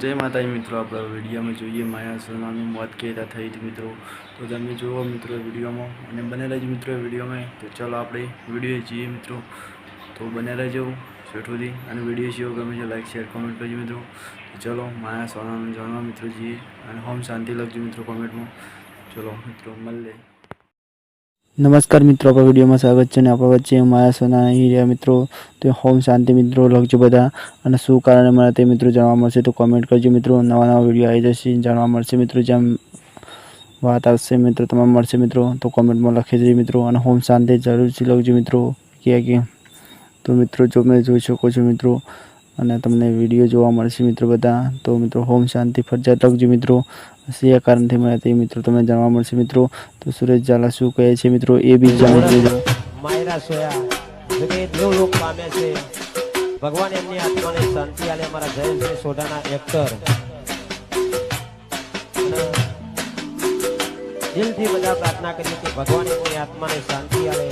જય માતાજી મિત્રો, આપણા વિડીયોમાં જોઈએ માયા સોનાનું મોત કેતા થઈ હતી મિત્રો. તો તમે જુઓ મિત્રો વિડીયોમાં, અને બને રહેજો મિત્રો વિડીયોમાં. તો ચાલો આપણે વીડિયો જઈએ મિત્રો. તો બને રહેજો છેઠુંથી અને વીડિયો જેવો ગમે છે લાઈક શેર કોમેન્ટ કરજો મિત્રો. તો ચલો માયા સોનાનું જાણવા મિત્રો, જઈએ, અને હોમ શાંતિ લખજો મિત્રો કોમેન્ટમાં ચલો મિત્રો, મળીએ. નમસ્કાર મિત્રો, આપણા વિડીયોમાં સ્વાગત છે અને આપણા વચ્ચે માયા સોના અહીં મિત્રો, તો હોમ શાંતિ મિત્રો, લખજો બધા. અને શું કારણે મને તે મિત્રો જાણવા મળશે તો કોમેન્ટ કરજો મિત્રો. નવા નવા વીડિયો આવી જશે જાણવા મળશે મિત્રો જેમ વાત આવશે મિત્રો, તમામ મળશે મિત્રો. તો કોમેન્ટમાં લખી દેજો મિત્રો. અને હોમ શાંતિ જરૂરથી લખજો મિત્રો. કે કે તો મિત્રો, જો મેં જોઈ શકો છો મિત્રો અને તમને વીડિયો જોવા મળશે મિત્રો બધા. તો મિત્રો હોમ શાંતિ ફરજિયાત લખજો મિત્રો. શિયા કારણથી મને તે મિત્રો તમને જાણવા મળશે મિત્રો. તો સુરેશ ઝાલા શું કહે છે મિત્રો? એ બી જાણી લેજો. માયરા સોયા. જગે દેવલોક પામે છે. ભગવાન એમની આત્માને શાંતિ આલે અમારા જયેશભાઈ સોઢાના એક્ટર અને દિલથી બધા પ્રાર્થના કરીએ કે ભગવાન એમની આત્માને શાંતિ આલે.